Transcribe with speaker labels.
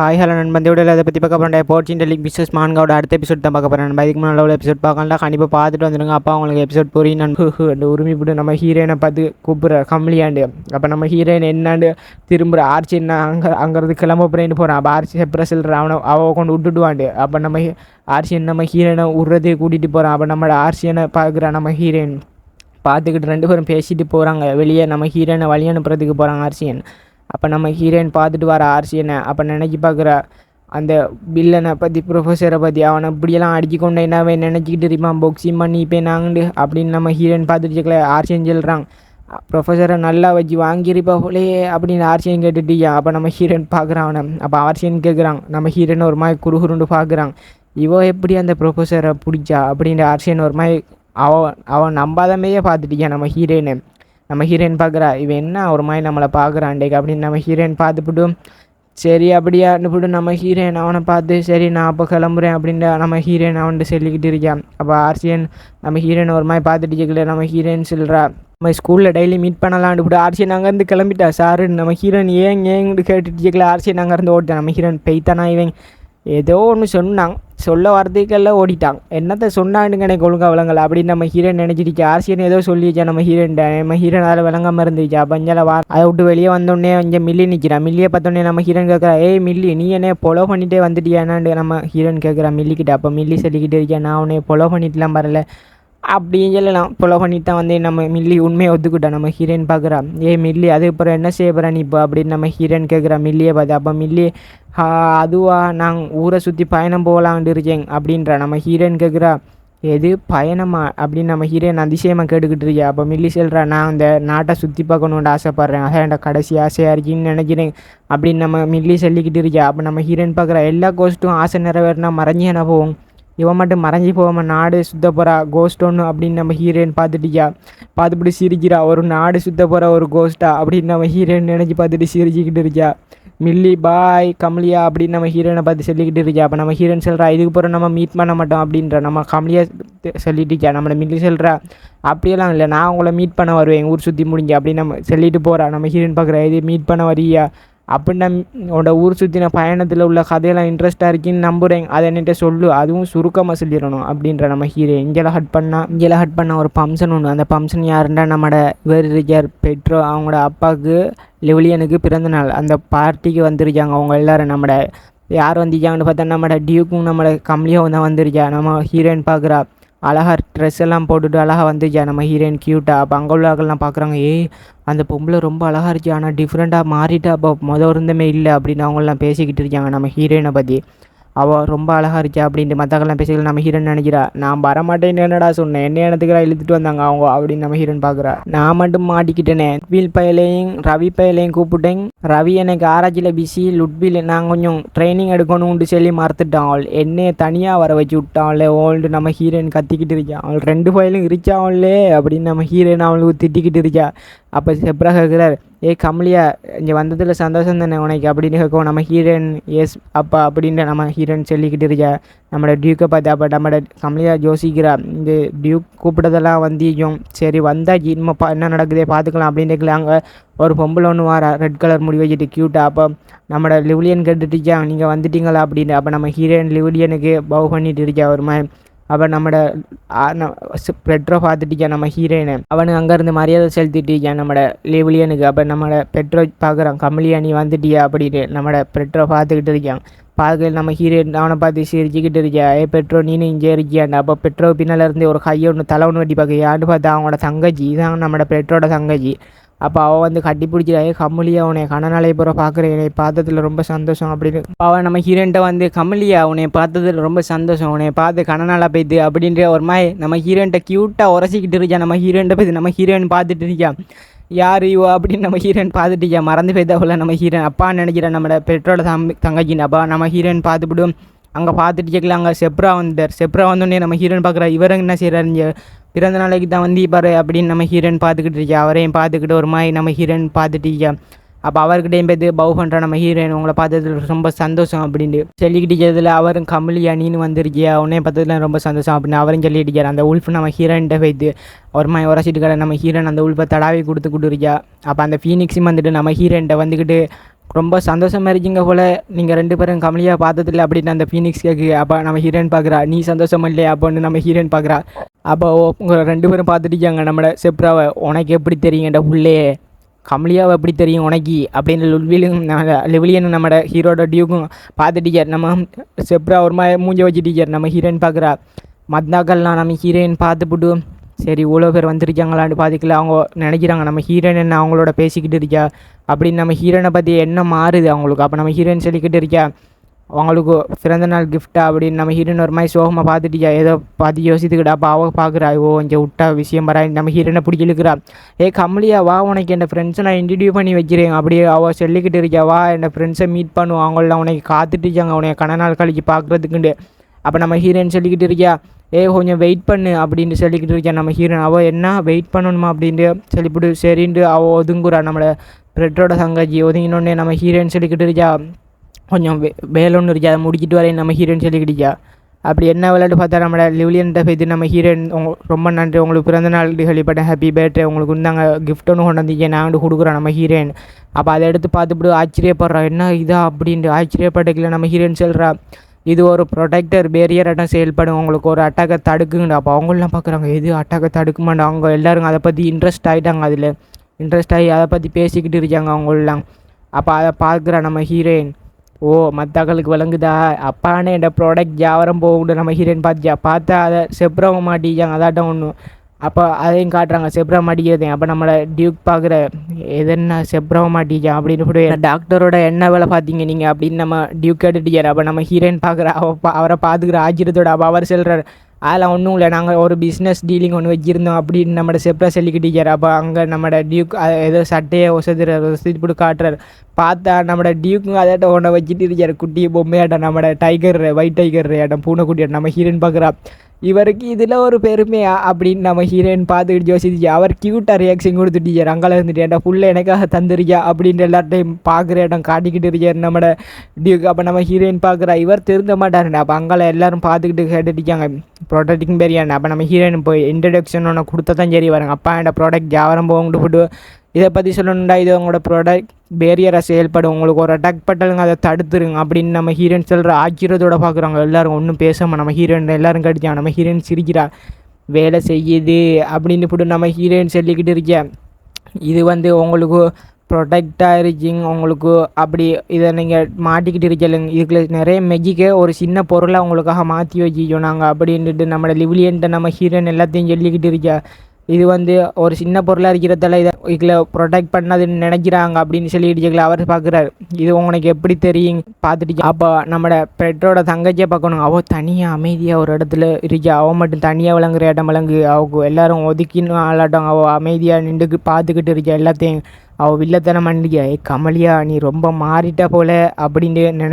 Speaker 1: Hi hello நண்பன். இந்த அதை பற்றி பார்க்க போகிறேன் போர்ச்சின் டெலிக் பிஸ்னஸ் மான்காவோட அடுத்த எபிசோட் தான் பார்க்க போகிறேன் நண்பன். இதுக்கு முன்னாடி உள்ள எபிசோட் பார்க்கலாம் கண்டிப்பாக பார்த்துட்டு வந்துடுங்க அப்பா உங்களுக்கு எபிசோட் புரியும் நண்பு அந்த உரிமை போட்டு நம்ம ஹீரோயினை பார்த்து கூப்பிட்ற கம்லியாண்டு அப்போ நம்ம ஹீரோயின் என்னாண்டு? திரும்புகிற ஆர்ச்சி என்ன? அங்கே அங்கேருந்து கிளம்ப போகிறேன்னு போகிறான் அப்போ ஆர்ச்சி செப்பர செல்ற அவனை அவ கொண்டு விட்டுடுவாண்டு. அப்போ நம்ம ஆர்சியன் நம்ம ஹீரோயினை உடுறதே கூட்டிகிட்டு போகிறான் அப்போ நம்ம ஆர்சியனை பார்க்குறான் நம்ம ஹீரோயின் பார்த்துக்கிட்டு ரெண்டு பேரும் பேசிட்டு போகிறாங்க வெளியே நம்ம ஹீரோயினை வழி அனுப்புறதுக்கு போகிறாங்க ஆர்சியன் அப்போ நம்ம ஹீரோயின் பார்த்துட்டு வர ஆர்சியனை அப்போ நினச்சி பார்க்குற அந்த வில்லனை பற்றி ப்ரொஃபஸரை பற்றி அவனை இப்படியெல்லாம் அடிக்க கொண்டு என்னவே நினச்சிக்கிட்டு இருப்பான் பொக்ஸிங் பண்ணி இப்போ நாங்கண்டு அப்படின்னு நம்ம ஹீரோயின் பார்த்துட்டு இருக்கல ஆர்சியன் சொல்கிறான் ப்ரொஃபஸரை நல்லா வச்சு வாங்கியிருப்பா போலே அப்படின்னு ஆர்சியன் கேட்டுட்டியா? அப்போ நம்ம ஹீரோயின் பார்க்குறான் அவனை. அப்போ ஆர்சியன் கேட்குறான் நம்ம ஹீரோயின் ஒரு மாதிரி குறுகுருண்டு பார்க்குறான். இவோ எப்படி அந்த ப்ரொஃபஸரை பிடிச்சா? அப்படின்ற ஆர்சியன் ஒரு மாதிரி அவன் அவன் நம்பாதமையே பார்த்துட்டியா நம்ம ஹீரோயினை நம்ம ஹீரோயின் பார்க்குறா இவன் என்ன ஒரு மாதிரி நம்மளை பார்க்குறான்டேக்கு அப்படின்னு நம்ம ஹீரோயின் பார்த்துப்புட்டு சரி அப்படியா அனுப்பிட்டு நம்ம ஹீரோயின் அவனை பார்த்து சரி நான் அப்போ கிளம்புறேன் அப்படின்ட்டு நம்ம ஹீரோயின் அவன்ட்டு சொல்லிக்கிட்டு இருக்கான் அப்போ ஆர்சியன் நம்ம ஹீரோயின் ஒரு மாதிரி பார்த்துட்டு இருக்கல நம்ம ஹீரோயின் சொல்கிறா நம்ம ஸ்கூலில் டெய்லி மீட் பண்ணலான்னு இப்படி ஆர்சியன் அங்கேருந்து கிளம்பிட்டா சாரு நம்ம ஹீரோயின் ஏன் ஏன்னு கேட்டுட்டு இருக்கல ஆர்சியன் அங்கேருந்து ஓடிட்டான் நம்ம ஹீரோயின் பெய்த்தானா இவன்? ஏதோ ஒன்று சொன்னாங்க சொல்ல வார்த்தைக்கெல்லாம் ஓடிட்டாங்க என்னத்தை சொன்னான்னு எனக்கு ஒழுங்காக விளங்கல. அப்படின்னு நம்ம ஹீரோயின் நினச்சிருக்கா ஆர்சியன் ஏதோ சொல்லிச்சா நம்ம ஹீரோன் நம்ம ஹீரோயின் அதில் விளங்காம இருந்துச்சா பஞ்சால வா அதை விட்டு வெளியே வந்தோடனே இங்கே மில்லி நிற்கிறான் மில்லியை பார்த்தோன்னே நம்ம ஹீரோன் கேட்குறா ஏய் மில்லி நீ என்ன பொலோ பண்ணிட்டே வந்துட்டியானாண்டு நம்ம ஹீரோயின் கேட்குறா மில்லிக்கிட்ட. அப்போ மில்லி சொல்லிக்கிட்டே இருக்கேன் நான் உன்னை பொலோ பண்ணிட்டுலாம் வரல. அப்படின்னு சொல்லலாம். பொலோ பண்ணிட்டு தான் வந்து நம்ம மில்லி உண்மையை ஒத்துக்கிட்டா நம்ம ஹீரோயின் பார்க்குறா. ஏ மில்லி அதுக்கப்புறம் என்ன செய்ய போகிறா நீ இப்போ அப்படின்னு நம்ம ஹீரோயின் கேட்குறா மில்லியை பார்த்து அப்போ மில்லி அதுவா நான் ஊரை சுற்றி பயணம் போகலான்ட்டு இருக்கேன் அப்படின்றா. நம்ம ஹீரோயின் கேட்குறா எது? பயணமா? அப்படின்னு நம்ம ஹீரோயின் அதிசயமாக கேட்டுக்கிட்டு இருக்கியா அப்போ மில்லி சொல்கிறா நான் அந்த நாட்டை சுற்றி பார்க்கணுன்ட்டு ஆசைப்பட்றேன். அதான் என் கடைசி ஆசையாக இருக்குன்னு நினைக்கிறேன் அப்படின்னு நம்ம மில்லி சொல்லிக்கிட்டு இருக்கியா அப்போ நம்ம ஹீரோயின் பார்க்குற எல்லா கோஸ்ட்டும் ஆசை நிறைவேறினா மறைஞ்சி என்ன போவோம். இவன் மட்டும் மறைஞ்சி போகாம நாடு சுத்த போகிறா கோஸ்டோன்னு அப்படின்னு நம்ம ஹீரோயின் பார்த்துட்டியா? பார்த்துப்பிட்டு சிரிக்கிறா ஒரு நாடு சுத்த போகிற ஒரு கோஸ்டா அப்படின்னு நம்ம ஹீரோயின் நினச்சி பார்த்துட்டு சிரிச்சுக்கிட்டு இருக்கா. மில்லி பாய் கமலியா அப்படின்னு நம்ம ஹீரோயினை பார்த்து சொல்லிக்கிட்டு இருக்கா. அப்போ நம்ம ஹீரோயின் சொல்கிறா இதுக்கு பிறகு நம்ம மீட் பண்ண மாட்டோம் அப்படின்ற நம்ம கமலியா சொல்லிட்டு இருக்கா. நம்மளை மில்லி சொல்கிறா அப்படியெல்லாம் இல்லை நான் உங்களை மீட் பண்ண வருவேன் எங்கள் ஊர் சுற்றி முடிஞ்சு அப்படின்னு நம்ம சொல்லிட்டு போகிறா நம்ம ஹீரோயின் பார்க்குறா இது மீட் பண்ண வரியா? அப்படின்னா உன்னோட ஊர் சுற்றின பயணத்தில் உள்ள கதையெல்லாம் இன்ட்ரெஸ்ட்டாக இருக்குன்னு நம்புகிறேன் அதை என்கிட்ட சொல்லு. அதுவும் சுருக்கமாக சொல்லிடணும் அப்படின்ற நம்ம ஹீரோ. இங்கெல்லாம் ஹட் பண்ணால் இங்கெல்லாம் ஹட் பண்ண ஒரு ஃபங்க்ஷன் ஒன்று அந்த ஃபங்க்ஷன் யாருன்னா நம்மட இவர் இருக்கார் பெட்ரோ அவங்களோட அப்பாவுக்கு லெவிலியனுக்கு பிறந்த நாள். அந்த பார்ட்டிக்கு வந்திருக்காங்க. அவங்க எல்லாரும் நம்மட யார் வந்திருக்காங்கன்னு பார்த்தா நம்மட டியூக்கும் நம்மளோட கம்லியும் தான் வந்திருக்கா. நம்ம ஹீரோயின் பார்க்குறா. அழகா ட்ரெஸ் எல்லாம் போட்டுட்டு அழகா வந்துச்சா நம்ம ஹீரோயின் க்யூட்டாக அப்போ அங்கே உள்ளவர்கள்லாம் பார்க்குறாங்க ஏய் அந்த பொம்பளை ரொம்ப அழகாக இருந்துச்சு ஆனால் டிஃப்ரெண்ட்டாக மாறிட்டா அப்போ மொதல் இருந்தமே இல்லை அப்படின்னு அவங்களாம் பேசிக்கிட்டு இருக்காங்க நம்ம ஹீரோயினை பற்றி அவள் ரொம்ப அழகா இருக்கா அப்படின்ட்டு மற்றவங்களாம் பேசிக்கல. நம்ம ஹீரன் நினைக்கிறா. நான் வரமாட்டேன்னு என்னடா சொன்னேன்? என்ன இடத்துக்குறா இழுத்துட்டு வந்தாங்க அவங்க அப்படின்னு நம்ம ஹீரன் பார்க்குறா நான் மட்டும் மாட்டிக்கிட்டேனே. வீல் பயலையும் ரவி பயலையும் கூப்பிட்டேன். ரவி எனக்கு ஆராய்ச்சியில் பிஸி லுட்வில் நான் கொஞ்சம் ட்ரைனிங் எடுக்கணும்னு சொல்லி மறுத்துட்டான் அவள் என்னையை தனியாக வர வச்சு விட்டான்ல ஓல்டு நம்ம ஹீரோயின் கத்திக்கிட்டு இருக்கான் அவள் ரெண்டு ஃபைலும் இருச்சாவன்லே அப்படின்னு நம்ம ஹீரோயின் அவளுக்கு திட்டிக்கிட்டு இருக்கா. அப்போ செப்ரா கேட்குறாரு ஏ கமலியா இங்கே வந்ததில் சந்தோஷம் தானே உனக்கு? அப்படின்னு கேட்கும் நம்ம ஹீரோயின் எஸ் அப்பா அப்படின்னு நம்ம ஹீரோயின் சொல்லிக்கிட்டு இருக்கா நம்மளோட டியூக்கை பார்த்து அப்போ நம்மளோட கமலியா யோசிக்கிறா இந்த டியூக் கூப்பிட்டதெல்லாம் வந்தியும் சரி வந்தால் இனிமே பா என்ன நடக்குதே பார்த்துக்கலாம் அப்படின்னு கேட்கலாங்க ஒரு பொம்பளை ஒன்று வாரா ரெட் கலர் முடி வச்சுட்டு க்யூட்டா அப்போ நம்மளோட லிவிலியன் கேட்டுட்டுச்சா நீங்கள் வந்துட்டீங்களா அப்படின்னு அப்போ நம்ம ஹீரோயின் லிவ்லியனுக்கு பவு பண்ணிட்டு இருக்கா ஒரு மாதிரி அப்போ நம்மட பெட்ரோ பார்த்துட்டிக்கா நம்ம ஹீரோயினை? அவனுக்கு அங்கேருந்து மரியாதை செலுத்திட்டிக்கா நம்மட லிவிலியனுக்கு? அப்போ நம்மளோட பெட்ரோ பார்க்குறான் கமலியா நீ வந்துட்டியா? அப்படின்னு நம்மட பெட்ரோ பார்த்துக்கிட்டு இருக்கான். பார்க்க நம்ம ஹீரோயின் அவனை பார்த்து சிரிச்சுக்கிட்டு இருக்கியா ஏ பெட்ரோ நீனும் இங்கே இருக்கியாண்டா அப்போ பெட்ரோ பின்னால் இருந்து ஒரு கையை ஒன்று தலை ஒன்று வெட்டி பார்க்க யான்னு பார்த்தா அவனோட தங்கச்சி. இதான் நம்மளோட பெட்ரோட தங்கச்சி. அப்போ அவள் வந்து கட்டி பிடிச்சிடாயே ஏ கமலியா உன்னை கண்ணனாலே பூரா பார்க்குறேன் என்னை பார்த்ததில் ரொம்ப சந்தோஷம் அப்படின்னு. அவன் நம்ம ஹீரோன்ட்ட வந்து கமலியா உன்னை பார்த்ததில் ரொம்ப சந்தோஷம். உன்னை பார்த்து கண்ணனால போய்த்து அப்படின்ற ஒரு மாதிரி நம்ம ஹீரோன்ட்ட க்யூட்டாக உரசிக்கிட்டு இருக்கா. நம்ம ஹீரோன்ட்ட போய் நம்ம ஹீரோயின் பார்த்துட்டு இருக்கா. யார் இவோ? அப்படின்னு நம்ம ஹீரோயின் பார்த்துட்டு இருக்கா. மறந்து போய்தாவில் நம்ம ஹீரோயின் அப்பா நினைக்கிறேன் நம்மளோட பெற்றோட தம்பி தங்கச்சின் அப்பா நம்ம ஹீரோயின் பார்த்துவிடும் அங்கே பார்த்துட்டு கேட்கல அங்கே செப்ரா வந்தார். செப்ரா வந்தோடனே நம்ம ஹீரோயின் பார்க்குறா. இவர் என்ன செய்கிறாரு பிறந்த நாளைக்கு தான் வந்து பாரு அப்படின்னு நம்ம ஹீரோயின் பார்த்துக்கிட்டு இருக்கா அவரையும் பார்த்துக்கிட்டு ஒரு மாதிரி நம்ம ஹீரோயின் பார்த்துட்டு இருக்கா அப்போ அவர்கிட்டையும் போய் பவு பண்ணுற நம்ம ஹீரோயின் உங்களை பார்த்ததுல ரொம்ப சந்தோஷம் அப்படின்ட்டு சொல்லிக்கிட்டிக்கிறதுல அவரும் கமலியா நீனு வந்திருக்கியா உன்னையும் பார்த்ததுல ரொம்ப சந்தோஷம் அப்படின்னு அவரும் சொல்லிட்டு அந்த உல்ஃப் நம்ம ஹீரோயின்கிட்ட போய்த்து ஒரு மாதிரி உரசிட்டு கடை நம்ம ஹீரோயின் அந்த உல்ஃபை தடாவி கொடுத்து கொடுத்துருக்கியா அப்போ அந்த ஃபீனிக்ஸும் வந்துட்டு நம்ம ஹீரோயின்கிட்ட வந்துக்கிட்டு ரொம்ப சந்தோஷமாக இருக்கீங்க போல். நீங்கள் ரெண்டு பேரும் கமலியாக பார்த்ததில்ல அப்படின்னு அந்த ஃபீனிக்ஸ் கேக்கு. அப்போ நம்ம ஹீரோயின் பார்க்குறா. நீ சந்தோஷமா இல்லையா? அப்போன்னு நம்ம ஹீரோயின் பார்க்குறா. அப்போ உங்களை ரெண்டு பேரும் பார்த்துட்டிருக்காங்க நம்மளோட செப்ராவை உனக்கு எப்படி தெரியுங்கடா உள்ளே கமலியாவை எப்படி தெரியும் உனக்கு? அப்படின்னு லுல்விலும் லெவிலியனும் நம்மளோட ஹீரோட டியூக்கும் பார்த்துட்டிக்கார் நம்ம செப்ரா ஒரு மாதிரி மூஞ்ச வச்சுட்டிக்கார் நம்ம ஹீரோயின் பார்க்குறா. மத்தாக்கள்லாம் நம்ம ஹீரோயின் பார்த்துப்புட்டு சரி இவ்வளோ பேர் வந்திருக்காங்களான்னு பார்த்துக்கல அவங்க நினைக்கிறாங்க நம்ம ஹீரோயின் என்ன அவங்களோட பேசிக்கிட்டு இருக்கா? அப்படின்னு நம்ம ஹீரோயினை பற்றி என்ன மாறுது அவங்களுக்கு? அப்போ நம்ம ஹீரோயின் சொல்லிக்கிட்டு இருக்கா? அவங்களுக்கு பிறந்த நாள் கிஃப்ட்டா அப்படின்னு நம்ம ஹீரோயின் ஒரு மாதிரி சோகமாக பார்த்துட்டியா? ஏதோ பார்த்து யோசித்துக்கிட்டா அப்போ அவள் பார்க்குறா ஓ இங்கே விட்டா விஷயம் வரா? நம்ம ஹீரோயினை பிடிச்சி இழுக்கிறா. ஏ கமலியா வா உனக்கு என் ஃப்ரெண்ட்ஸை நான் இன்ட்ரடியூ பண்ணி வைக்கிறேன். அப்படியே அவள் சொல்லிக்கிட்டு இருக்கா வா என் ஃப்ரெண்ட்ஸை மீட் பண்ணுவோம். அவங்களாம் உனக்கு காத்துட்டு இருக்காங்க. உனக்கு கன நாள் கழிச்சு பார்க்குறதுக்குண்டு. அப்போ நம்ம ஹீரோயின் சொல்லிக்கிட்டு இருக்கியா ஏ கொஞ்சம் வெயிட் பண்ணு அப்படின்னு சொல்லிக்கிட்டு இருக்கேன். நம்ம ஹீரோன் அவள் என்ன வெயிட் பண்ணணுமா அப்படின்ட்டு சொல்லிவிட்டு சரின்ட்டு அவள் ஒதுங்குறா. நம்மளை ரெட்டோட சங்காஜி ஒதுங்கினோடனே நம்ம ஹீரோயின் சொல்லிக்கிட்டு இருக்கா. கொஞ்சம் வே வேலை ஒன்று இருக்கா. அதை முடிக்கிட்டு வரேன் நம்ம ஹீரோயின் சொல்லிக்கிட்டியா அப்படி என்ன விளையாட்டு பார்த்தா நம்மளோட லிவ்லியன்ட்ட போய்த்து நம்ம ஹீரோயின் உங்க ரொம்ப நன்றி. உங்களுக்கு பிறந்த நாள் கேள்விப்பட்டேன் ஹாப்பி பர்த்டே உங்களுக்கு இருந்தாங்க கிஃப்ட் ஒன்று கொண்டு வந்தீங்க நான் வந்து கொடுக்குறேன் நம்ம ஹீரோயின் அப்போ அதை எடுத்து பார்த்துப்பிட்டு ஆச்சரியப்படுறோம் என்ன இதா அப்படின்ட்டு ஆச்சரியப்பட்டுக்கல நம்ம ஹீரோயின் சொல்கிறா இது ஒரு ப்ரொடெக்டர் பேரியராகட்டம் செயல்படும். உங்களுக்கு ஒரு அட்டாக்கை தடுக்குங்கடா. அப்போ அவங்களாம் பார்க்குறாங்க எது அட்டாக்கை தடுக்குமாண்டா? அவங்க எல்லாரும் அதை பற்றி இன்ட்ரெஸ்ட் ஆகிட்டாங்க அதில். இன்ட்ரெஸ்ட் ஆகி அதை பற்றி பேசிக்கிட்டு இருக்காங்க அவங்களெலாம் அப்போ அதை பார்க்குறா நம்ம ஹீரோயின் ஓ மத்தாக்களுக்கு விளங்குதா? அப்பானே இந்த ப்ராடக்ட் ஜாவரம் போகுண்டு நம்ம ஹீரோயின் பார்த்தியா பார்த்தா அதை செப்ரவ மாட்டிக்காங்க அதாட்டம் ஒன்று அப்போ அதையும் காட்டுறாங்க செப்ரா மாட்டிக்கிறதையும் அப்போ நம்மளை டியூக் பார்க்குற எதென்ன செப்ரா மாட்டிக்கா? அப்படின்னு போட்டு டாக்டரோட என்ன வேலை பார்த்தீங்க நீங்கள் அப்படின்னு நம்ம டியூக் கேட்டுட்டியார் அப்போ நம்ம ஹீரோயின் பார்க்குற அவ அவரை பார்த்துக்கிற ஆச்சரியத்தோட அப்போ அவர் செல்கிறார் அதெல்லாம் ஒன்றும் இல்லை. நாங்கள் ஒரு பிஸ்னஸ் டீலிங் ஒன்று வச்சுருந்தோம். அப்படின்னு நம்மளோட செப்ரா சொல்லிக்கிட்டிருக்கார் அப்போ அங்கே நம்மளோட டியூக் ஏதோ சட்டையை ஒசதுற ஒசதிப்பட்டு காட்டுறாரு. பார்த்தா நம்மளோட டியூக்கும் அதாட்ட ஒன்றை வச்சுட்டு இருக்கார். குட்டி பொம்மையாட்டம் நம்மளோட டைகர் ஒயிட் டைகர் ஆட்டம் பூனைக்குட்டியாட்டம். நம்ம ஹீரோயின் பார்க்குறா. இவருக்கு இதில் ஒரு பெருமையா? அப்படின்னு நம்ம ஹீரோயின் பார்த்துக்கிட்டு யோசிச்சு அவர் க்யூட்டாக ரியாக்ஷன் கொடுத்துட்டு அங்கால இருந்துட்டேன்டா ஃபுல்லாக எனக்காக தந்துருக்கியா? அப்படின்ட்டு எல்லார்ட்டையும் பார்க்குற இடம் காட்டிக்கிட்டு இருக்கார் நம்ம டியூக் அப்போ நம்ம ஹீரோயின் பார்க்குறா இவர் திருந்த மாட்டாருண்டா அப்போ அங்கால எல்லாரும் பார்த்துக்கிட்டு கேட்டுட்டிருக்காங்க ப்ராடக்டிங் பெரியாண்ணா அப்போ நம்ம ஹீரோயின் போய் இன்ட்ரடக்ஷன் ஒன்று கொடுத்தா தான் சரி வருங்க அப்பா என் ப்ராடக்ட் ஜாவரம் போகணும் போட்டு இதை பற்றி சொல்லணுண்டா இது உங்களோட ப்ராடக்ட் பேரியராக செயல்படும். உங்களுக்கு ஒரு அட்டாக் பட்டாலுங்க அதை தடுத்துருங்க அப்படின்னு நம்ம ஹீரோயின் சொல்கிற ஆச்சரியத்தோட பார்க்குறாங்க. எல்லோரும் ஒன்றும் பேசாமல் நம்ம ஹீரோயின் எல்லோரும் கடிச்சா நம்ம ஹீரோயின் சிரிக்கிறா. வேலை செய்யுது அப்படின்னு இப்படி நம்ம ஹீரோயின் சொல்லிக்கிட்டு இருக்கேன் இது வந்து உங்களுக்கு ப்ரொடெக்டாக இருக்கீங்க. உங்களுக்கு அப்படி இதை நீங்கள் மாட்டிக்கிட்டு இருக்கலைங்க இதுக்குள்ள நிறைய மெஜிக்கை ஒரு சின்ன பொருளை உங்களுக்காக மாற்றி வச்சுக்கோ நாங்கள் அப்படின்ட்டு நம்மளோட லிவிலியன்ட்ட நம்ம ஹீரோயின் எல்லாத்தையும் சொல்லிக்கிட்டு இருக்கேன் இது வந்து ஒரு சின்ன பொருளாக இருக்கிறதால இதை இதில் ப்ரொடெக்ட் பண்ணதுன்னு நினைக்கிறாங்க அப்படின்னு சொல்லிட்டு அவர் பார்க்குறாரு. இது உங்களுக்கு எப்படி தெரியும்? பார்த்துட்டு அப்போ நம்மளோட பெற்றோட தங்கச்சியை பார்க்கணும். அவள் தனியாக அமைதியாக ஒரு இடத்துல இருக்கா? அவள் மட்டும் தனியாக விளங்குற இடம் விளங்கு. அவங்க எல்லாரும் ஒதுக்கின்னு ஆளாட்டம். அவள் அமைதியாக நின்று பார்த்துக்கிட்டு இருக்கா எல்லாத்தையும். அவள் வில்லத்தனம் பண்ணிக்கா ஏ கமலியா நீ ரொம்ப மாறிட்ட போல அப்படின்ட்டு நினை